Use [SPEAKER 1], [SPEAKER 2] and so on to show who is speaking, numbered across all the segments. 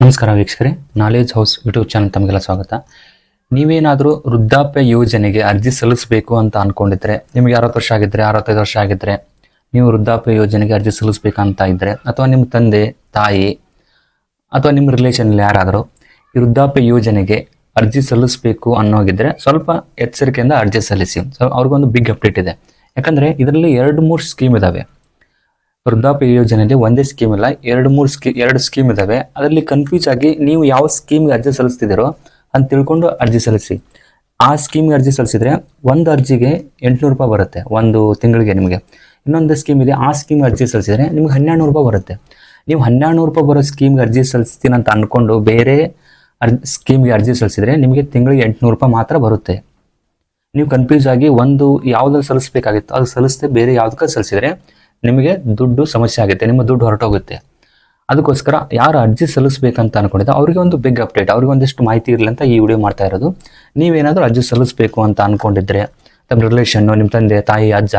[SPEAKER 1] ನಮಸ್ಕಾರ ವೀಕ್ಷಕರೇ knowledge house YouTube channel ತಮಗೆಲ್ಲ ಸ್ವಾಗತ. ನೀವೇನಾದರೂ ವೃದ್ಧಾಪ್ಯ ಯೋಜನೆಗೆ ಅರ್ಜಿ ಸಲ್ಲಿಸಬೇಕು ಅಂತ ಅಂದ್ಕೊಂಡಿದ್ರೆ ನಿಮಗೆ ಅರವತ್ತು ವರ್ಷ ಆಗಿದ್ರೆ, ಅರವತ್ತೈದು ವರ್ಷ ಆಗಿದ್ದರೆ ನೀವು ವೃದ್ಧಾಪ್ಯ ಯೋಜನೆಗೆ ಅರ್ಜಿ ಸಲ್ಲಿಸಬೇಕಂತ ಇದ್ದರೆ ಅಥವಾ ನಿಮ್ಮ ತಂದೆ, ತಾಯಿ, ಅಥವಾ ನಿಮ್ಮ ರಿಲೇಷನಲ್ಲಿ ಯಾರಾದರೂ ಈ ವೃದ್ಧಾಪ್ಯ ಯೋಜನೆಗೆ ಅರ್ಜಿ ಸಲ್ಲಿಸಬೇಕು ಅನ್ನೋಗಿದ್ರೆ ಸ್ವಲ್ಪ ಎಚ್ಚರಿಕೆಯಿಂದ ಅರ್ಜಿ ಸಲ್ಲಿಸಿ. ಸೊ ಅವ್ರಿಗೊಂದು ಬಿಗ್ ಅಪ್ಡೇಟ್ ಇದೆ. ಯಾಕಂದರೆ, ಇದರಲ್ಲಿ ಎರಡು ಮೂರು ಸ್ಕೀಮ್ ಇದ್ದಾವೆ ವೃದ್ಧಾಪ್ಯ ಯೋಜನೆಯಲ್ಲಿ ಒಂದೇ ಸ್ಕೀಮ್ ಇಲ್ಲ, ಎರಡು ಮೂರು ಸ್ಕೀ ಎರಡು ಸ್ಕೀಮ್ ಇದಾವೆ. ಅದರಲ್ಲಿ ಕನ್ಫ್ಯೂಸ್ ಆಗಿ ನೀವು ಯಾವ ಸ್ಕೀಮ್ಗೆ ಅರ್ಜಿ ಸಲ್ಲಿಸ್ತಿದ್ದೀರೋ ಅಂತ ತಿಳ್ಕೊಂಡು ಅರ್ಜಿ ಸಲ್ಲಿಸಿ. ಆ ಸ್ಕೀಮ್ಗೆ ಅರ್ಜಿ ಸಲ್ಲಿಸಿದ್ರೆ ಒಂದು ಅರ್ಜಿಗೆ ಎಂಟುನೂರು ರೂಪಾಯಿ ಬರುತ್ತೆ, ಒಂದು ತಿಂಗಳಿಗೆ ನಿಮಗೆ. ಇನ್ನೊಂದು ಸ್ಕೀಮ್ ಇದೆ, ಆ ಸ್ಕೀಮ್ ಅರ್ಜಿ ಸಲ್ಲಿಸಿದ್ರೆ ನಿಮ್ಗೆ ಹನ್ನೆರಡು ನೂರು ರೂಪಾಯಿ ಬರುತ್ತೆ. ನೀವು ಹನ್ನೆರಡು ನೂರು ರೂಪಾಯಿ ಬರೋ ಸ್ಕೀಮ್ಗೆ ಅರ್ಜಿ ಸಲ್ಲಿಸ್ತೀನಿ ಅಂತ ಅಂದ್ಕೊಂಡು ಬೇರೆ ಅರ್ ಸ್ಕೀಮ್ಗೆ ಅರ್ಜಿ ಸಲ್ಲಿಸಿದ್ರೆ ನಿಮಗೆ ತಿಂಗಳಿಗೆ ಎಂಟುನೂರು ರೂಪಾಯಿ ಮಾತ್ರ ಬರುತ್ತೆ. ನೀವು ಕನ್ಫ್ಯೂಸ್ ಆಗಿ ಒಂದು ಯಾವ್ದ್ರಲ್ಲಿ ಸಲ್ಲಿಸಬೇಕಾಗಿತ್ತು ಅದು ಸಲ್ಲಿಸ್ದೆ ಬೇರೆ ಯಾವುದಕ್ಕೆ ಸಲ್ಲಿಸಿದ್ರೆ ನಿಮಗೆ ದುಡ್ಡು ಸಮಸ್ಯೆ ಆಗುತ್ತೆ, ನಿಮ್ಮ ದುಡ್ಡು ಹೊರಟೋಗುತ್ತೆ. ಅದಕ್ಕೋಸ್ಕರ ಯಾರು ಅರ್ಜಿ ಸಲ್ಲಿಸಬೇಕಂತ ಅನ್ಕೊಂಡಿದ್ದ ಅವರಿಗೆ ಒಂದು ಬಿಗ್ ಅಪ್ಡೇಟ್ ಅವ್ರಿಗೆ ಒಂದಿಷ್ಟು ಮಾಹಿತಿ ಇರಲಿ ಅಂತ ಈ ವಿಡಿಯೋ ಮಾಡ್ತಾ ಇರೋದು. ನೀವೇನಾದರೂ ಅರ್ಜಿ ಸಲ್ಲಿಸಬೇಕು ಅಂತ ಅನ್ಕೊಂಡಿದ್ರೆ, ತಮ್ಮ ರಿಲೇಷನ್ನು ನಿಮ್ಮ ತಂದೆ, ತಾಯಿ, ಅಜ್ಜ,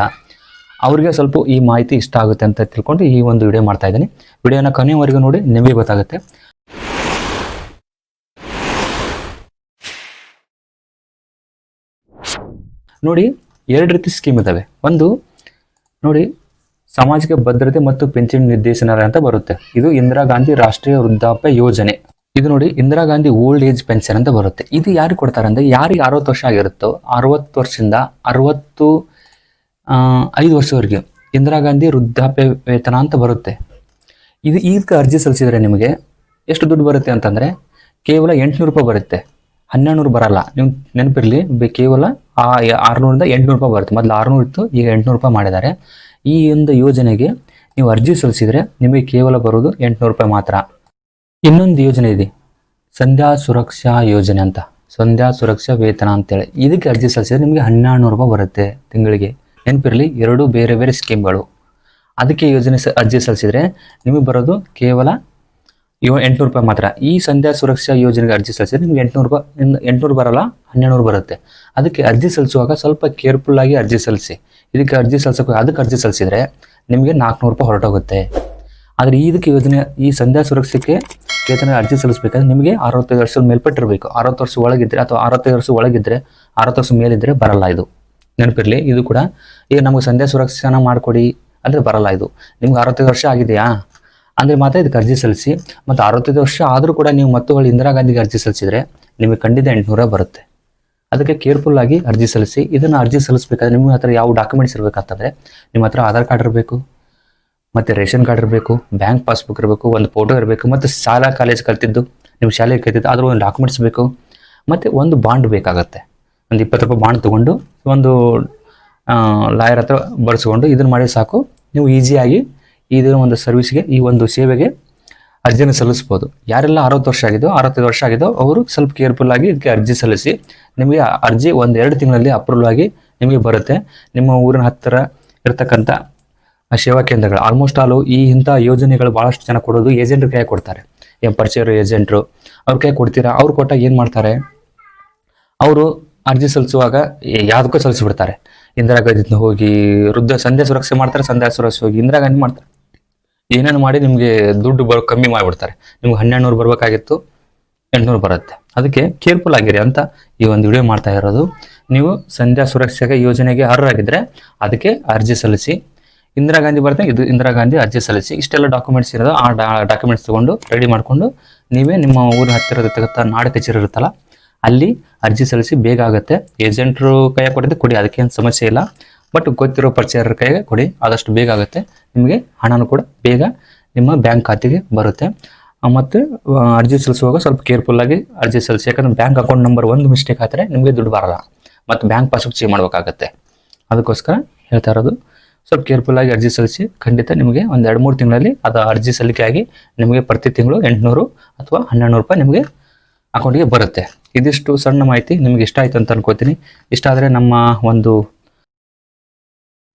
[SPEAKER 1] ಅವರಿಗೆ ಸ್ವಲ್ಪ ಈ ಮಾಹಿತಿ ಇಷ್ಟ ಆಗುತ್ತೆ ಅಂತ ತಿಳ್ಕೊಂಡು ಈ ಒಂದು ವಿಡಿಯೋ ಮಾಡ್ತಾ ಇದ್ದೀನಿ. ವಿಡಿಯೋನ ಕೊನೆಯವರೆಗೂ ನೋಡಿ, ನಿಮಗೆ ಗೊತ್ತಾಗುತ್ತೆ. ನೋಡಿ, ಎರಡು ರೀತಿ ಸ್ಕೀಮ್ ಇದ್ದಾವೆ ಒಂದು, ನೋಡಿ ಸಾಮಾಜಿಕ ಭದ್ರತೆ ಮತ್ತು ಪಿಂಚಣಿ ನಿರ್ದೇಶನಾಲಯ ಅಂತ ಬರುತ್ತೆ. ಇದು ಇಂದಿರಾ ಗಾಂಧಿ ರಾಷ್ಟ್ರೀಯ ವೃದ್ಧಾಪ್ಯ ಯೋಜನೆ. ಇದು ನೋಡಿ, Indira Gandhi old age pension ಅಂತ ಬರುತ್ತೆ. ಇದು ಯಾರಿಗೆ ಕೊಡ್ತಾರೆ ಅಂದ್ರೆ, ಯಾರಿಗೆ ಅರವತ್ತು ವರ್ಷ ಆಗಿರುತ್ತೋ, ಅರವತ್ತು ವರ್ಷದಿಂದ ಅರವತ್ತು ಐದು ವರ್ಷವರೆಗೆ ಇಂದಿರಾ ಗಾಂಧಿ ವೃದ್ಧಾಪ್ಯ ವೇತನ ಅಂತ ಬರುತ್ತೆ. ಇದು ಈಗ ಅರ್ಜಿ ಸಲ್ಲಿಸಿದರೆ ನಿಮಗೆ ಎಷ್ಟು ದುಡ್ಡು ಬರುತ್ತೆ ಅಂತಂದ್ರೆ, ಕೇವಲ ಎಂಟುನೂರು ರೂಪಾಯಿ ಬರುತ್ತೆ. ಹನ್ನೆರಡು ನೂರು ಬರಲ್ಲ. ನೀವು ನೆನಪಿರಲಿ ಕೇವಲ ಆರುನೂರಿಂದ ಎಂಟುನೂರು ರೂಪಾಯಿ ಬರುತ್ತೆ. ಮೊದಲು ಆರುನೂರು ಇತ್ತು, ಈಗ ಎಂಟುನೂರು ರೂಪಾಯಿ ಮಾಡಿದ್ದಾರೆ. ಈ ಒಂದು ಯೋಜನೆಗೆ ನೀವು ಅರ್ಜಿ ಸಲ್ಲಿಸಿದರೆ ನಿಮಗೆ ಕೇವಲ ಬರೋದು ಎಂಟುನೂರು ರೂಪಾಯಿ ಮಾತ್ರ. ಇನ್ನೊಂದು ಯೋಜನೆ ಇದೆ. ಸಂಧ್ಯಾ ಸುರಕ್ಷಾ ಯೋಜನೆ ಅಂತ. ಸಂಧ್ಯಾ ಸುರಕ್ಷಾ ವೇತನ ಅಂತೇಳಿ. ಇದಕ್ಕೆ ಅರ್ಜಿ ಸಲ್ಲಿಸಿದರೆ ನಿಮಗೆ ಹನ್ನೆರಡು ನೂರು ರೂಪಾಯಿ ಬರುತ್ತೆ ತಿಂಗಳಿಗೆ. ನೆನಪಿರಲಿ, ಎರಡು ಬೇರೆ ಬೇರೆ ಸ್ಕೀಮ್ಗಳು ಅದಕ್ಕೆ ಯೋಜನೆ ಅರ್ಜಿ ಸಲ್ಲಿಸಿದರೆ ನಿಮಗೆ ಬರೋದು ಕೇವಲ ಇವ ಎಂಟುನೂರು ರೂಪಾಯಿ ಮಾತ್ರ. ಈ ಸಂಧ್ಯಾ ಸುರಕ್ಷಾ ಯೋಜನೆಗೆ ಅರ್ಜಿ ಸಲ್ಲಿಸಿದ್ರೆ ನಿಮ್ಗೆ ಎಂಟುನೂರು ರೂಪಾಯಿ ಎಂಟುನೂರು ಬರಲ್ಲ ಹನ್ನೆರಡು ಬರುತ್ತೆ. ಅದಕ್ಕೆ ಅರ್ಜಿ ಸಲ್ಲಿಸುವಾಗ ಸ್ವಲ್ಪ ಕೇರ್ಫುಲ್ ಆಗಿ ಅರ್ಜಿ ಸಲ್ಲಿಸಿ. ಇದಕ್ಕೆ ಅರ್ಜಿ ಸಲ್ಲಿಸೋಕೆ, ಅದಕ್ಕೆ ಅರ್ಜಿ ಸಲ್ಲಿಸಿದ್ರೆ ನಿಮಗೆ ನಾಲ್ಕುನೂರು ರೂಪಾಯಿ ಹೊರಟೋಗುತ್ತೆ. ಆದರೆ ಇದಕ್ಕೆ ಯೋಜನೆ, ಈ ಸಂಧ್ಯಾ ಸುರಕ್ಷಕ್ಕೆ ವೇತನ ಅರ್ಜಿ ಸಲ್ಲಿಸಬೇಕಾದ್ರೆ ನಿಮಗೆ ಅರವತ್ತೈದು ವರ್ಷದ ಮೇಲ್ಪಟ್ಟಿರಬೇಕು. ಅರವತ್ತು ವರ್ಷ ಒಳಗಿದ್ದರೆ ಅಥವಾ ಅರವತ್ತೈದು ವರ್ಷ ಒಳಗಿದ್ರೆ, ಅರವತ್ತು ವರ್ಷ ಮೇಲಿದ್ದರೆ ಬರಲ್ಲ ಇದು. ನೆನಪಿರಲಿ, ಇದು ಕೂಡ ಈಗ ನಮಗೆ ಸಂಧ್ಯಾ ಸುರಕ್ಷಾನ ಮಾಡಿಕೊಡಿ ಅಂದರೆ ಬರಲ್ಲ ಇದು. ನಿಮ್ಗೆ ಅರವತ್ತೈದು ವರ್ಷ ಆಗಿದೆಯಾ? ಅಂದರೆ ಮಾತ್ರ ಇದಕ್ಕೆ ಅರ್ಜಿ ಸಲ್ಲಿಸಿ ಮತ್ತು ಅರವತ್ತೈದು ವರ್ಷ ಆದರೂ ಕೂಡ ನೀವು ಮತ್ತುಗಳು ಇಂದಿರಾ ಗಾಂಧಿಗೆ ಅರ್ಜಿ ಸಲ್ಲಿಸಿದ್ರೆ ನಿಮಗೆ ಖಂಡಿತ ಎಂಟುನೂರ ಬರುತ್ತೆ. ಅದಕ್ಕೆ ಕೇರ್ಫುಲ್ ಆಗಿ ಅರ್ಜಿ ಸಲ್ಲಿಸಿ, ಇದನ್ನು ಅರ್ಜಿ ಸಲ್ಲಿಸಬೇಕಾದ್ರೆ ನಿಮ್ಮ ಹತ್ರ ಯಾವ ಡಾಕ್ಯುಮೆಂಟ್ಸ್ ಇರಬೇಕಂತಂದರೆ ನಿಮ್ಮ ಹತ್ರ ಆಧಾರ್ ಕಾರ್ಡ್ ಇರಬೇಕು, ಮತ್ತು ರೇಷನ್ ಕಾರ್ಡ್ ಇರಬೇಕು, ಬ್ಯಾಂಕ್ ಪಾಸ್ಬುಕ್ ಇರಬೇಕು, ಒಂದು ಫೋಟೋ ಇರಬೇಕು, ಮತ್ತು ಶಾಲಾ ಕಾಲೇಜ್ ಕಲ್ತಿದ್ದು, ನಿಮ್ಮ ಶಾಲೆಗೆ ಕಲ್ತಿದ್ದು ಅದರ ಒಂದು ಡಾಕ್ಯುಮೆಂಟ್ಸ್ ಬೇಕು, ಮತ್ತು ಒಂದು ಬಾಂಡ್ ಬೇಕಾಗುತ್ತೆ. ಒಂದು ಇಪ್ಪತ್ತು ರೂಪಾಯಿ ಬಾಂಡ್ ತೊಗೊಂಡು, ಒಂದು ಲಾಯರ್ ಹತ್ರ ಬರ್ಸ್ಕೊಂಡು ಇದನ್ನು ಮಾಡಿ ಸಾಕು, ನೀವು ಈಸಿಯಾಗಿ ಇದರ ಒಂದು ಸರ್ವಿಸ್ಗೆ ಈ ಒಂದು ಸೇವೆಗೆ ಅರ್ಜಿಯನ್ನು ಸಲ್ಲಿಸ್ಬೋದು. ಯಾರೆಲ್ಲ ಅರವತ್ತು ವರ್ಷ ಆಗಿದೋ ಅರವತ್ತೈದು ವರ್ಷ ಆಗಿದೋ ಅವರು ಸ್ವಲ್ಪ ಕೇರ್ಫುಲ್ ಆಗಿ ಇದಕ್ಕೆ ಅರ್ಜಿ ಸಲ್ಲಿಸಿ, ನಿಮಗೆ ಅರ್ಜಿ ಒಂದು ಎರಡು ತಿಂಗಳಲ್ಲಿ ಅಪ್ರೂವಲ್ ಆಗಿ ನಿಮಗೆ ಬರುತ್ತೆ. ನಿಮ್ಮ ಊರಿನ ಹತ್ತಿರ ಇರ್ತಕ್ಕಂಥ ಸೇವಾ ಕೇಂದ್ರಗಳು ಆಲ್ಮೋಸ್ಟ್ ಆಲು ಈ ಇಂಥ ಯೋಜನೆಗಳು ಭಾಳಷ್ಟು ಜನ ಕೊಡೋದು ಏಜೆಂಟ್ರ ಕೈ ಕೊಡ್ತಾರೆ. ಏನು ಪರಿಚಯರು ಏಜೆಂಟ್ರು ಅವ್ರ ಕೈ ಕೊಡ್ತೀರಾ, ಅವ್ರು ಕೊಟ್ಟಾಗ ಏನು ಮಾಡ್ತಾರೆ? ಅವರು ಅರ್ಜಿ ಸಲ್ಲಿಸುವಾಗ ಯಾವುದಕ್ಕೂ ಸಲ್ಲಿಸಿಬಿಡ್ತಾರೆ. ಇಂದಿರಾ ಗಾಂಧಿ ಹೋಗಿ ವೃದ್ಧ ಸಂಧ್ಯಾ ಸುರಕ್ಷೆ ಮಾಡ್ತಾರೆ, ಸಂಧ್ಯಾ ಸುರಕ್ಷೆ ಹೋಗಿ ಇಂದಿರಾ ಗಾಂಧಿ ಮಾಡ್ತಾರೆ. ಏನೇನು ಮಾಡಿ ನಿಮಗೆ ದುಡ್ಡು ಬರೋ ಕಮ್ಮಿ ಮಾಡಿಬಿಡ್ತಾರೆ. ನಿಮ್ಗೆ ಹನ್ನೆರಡು ನೂರು ಬರಬೇಕಾಗಿತ್ತು, ಎಂಟುನೂರು ಬರುತ್ತೆ. ಅದಕ್ಕೆ ಕೇರ್ಫುಲ್ ಆಗಿರಿ ಅಂತ ಈ ಒಂದು ವಿಡಿಯೋ ಮಾಡ್ತಾ ಇರೋದು. ನೀವು ಸಂಧ್ಯಾ ಸುರಕ್ಷೆಗೆ ಯೋಜನೆಗೆ ಅರ್ಹರಾಗಿದ್ದರೆ ಅದಕ್ಕೆ ಅರ್ಜಿ ಸಲ್ಲಿಸಿ. ಇಂದಿರಾ ಗಾಂಧಿ ಬರುತ್ತೆ ಇದು ಇಂದಿರಾ ಗಾಂಧಿ ಅರ್ಜಿ ಸಲ್ಲಿಸಿ. ಇಷ್ಟೆಲ್ಲ ಡಾಕ್ಯುಮೆಂಟ್ಸ್ ಇರೋದು, ಆ ಡಾಕ್ಯುಮೆಂಟ್ಸ್ ತೊಗೊಂಡು ರೆಡಿ ಮಾಡಿಕೊಂಡು ನೀವೇ ನಿಮ್ಮ ಊರಿನ ಹತ್ತಿರದ ತಗತ್ತ ನಾಡ ಕಚೇರಿ ಇರುತ್ತಲ್ಲ, ಅಲ್ಲಿ ಅರ್ಜಿ ಸಲ್ಲಿಸಿ ಬೇಗ ಆಗುತ್ತೆ. ಏಜೆಂಟ್ರು ಕೈ ಕೊಟ್ಟಿದ್ದು ಕೊಡಿ, ಅದಕ್ಕೇನು ಸಮಸ್ಯೆ ಇಲ್ಲ. ಬಟ್ ಗೊತ್ತಿರೋ ಪರಿಚಯರ ಕೈಗೆ ಕೊಡಿ, ಆದಷ್ಟು ಬೇಗ ಆಗುತ್ತೆ. ನಿಮಗೆ ಹಣನೂ ಕೂಡ ಬೇಗ ನಿಮ್ಮ ಬ್ಯಾಂಕ್ ಖಾತೆಗೆ ಬರುತ್ತೆ. ಮತ್ತು ಅರ್ಜಿ ಸಲ್ಲಿಸುವಾಗ ಸ್ವಲ್ಪ ಕೇರ್ಫುಲ್ ಆಗಿ ಅರ್ಜಿ ಸಲ್ಲಿಸಿ, ಯಾಕಂದ್ರೆ ಬ್ಯಾಂಕ್ ಅಕೌಂಟ್ ನಂಬರ್ ಒಂದು ಮಿಸ್ಟೇಕ್ ಆದರೆ ನಿಮಗೆ ದುಡ್ಡು ಬರಲ್ಲ. ಮತ್ತು ಬ್ಯಾಂಕ್ ಪಾಸ್ಬುಕ್ ಚೇಂಜ್ ಮಾಡಬೇಕಾಗತ್ತೆ. ಅದಕ್ಕೋಸ್ಕರ ಹೇಳ್ತಾ ಇರೋದು. ಸ್ವಲ್ಪ ಕೇರ್ಫುಲ್ ಆಗಿ ಅರ್ಜಿ ಸಲ್ಲಿಸಿ, ಖಂಡಿತ ನಿಮಗೆ ಒಂದು ಎರಡು ಮೂರು ತಿಂಗಳಲ್ಲಿ ಅದು ಅರ್ಜಿ ಸಲ್ಲಿಕೆ ಆಗಿ ನಿಮಗೆ ಪ್ರತಿ ತಿಂಗಳು ಎಂಟುನೂರು ಅಥವಾ ಹನ್ನೆರಡು ರೂಪಾಯಿ ನಿಮಗೆ ಅಕೌಂಟಿಗೆ ಬರುತ್ತೆ. ಇದಿಷ್ಟು ಸಣ್ಣ ಮಾಹಿತಿ ನಿಮಗೆ ಇಷ್ಟ ಆಯಿತು ಅಂತ ಅನ್ಕೋತೀನಿ. ಇಷ್ಟ ಆದರೆ ನಮ್ಮ ಒಂದು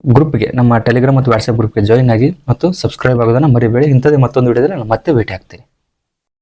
[SPEAKER 1] ಗ್ರೂಪ್ಗೆ, ನಮ್ಮ ಟೆಲಿಗ್ರಾಮ್ ಮತ್ತು ವಾಟ್ಸಪ್ ಗ್ರೂಪ್ಗೆ ಜಾಯಿನ್ ಆಗಿ ಮತ್ತು ಸಬ್ಸ್ಕ್ರೈಬ್ ಆಗೋದನ್ನು ಮರಿಬೇಡಿ. ಇಂಥದ್ದೇ ಮತ್ತೊಂದು ವಿಡಿಯೋದಲ್ಲಿ ನಾನು ಮತ್ತೆ ಭೇಟಿ ಆಗ್ತೀನಿ.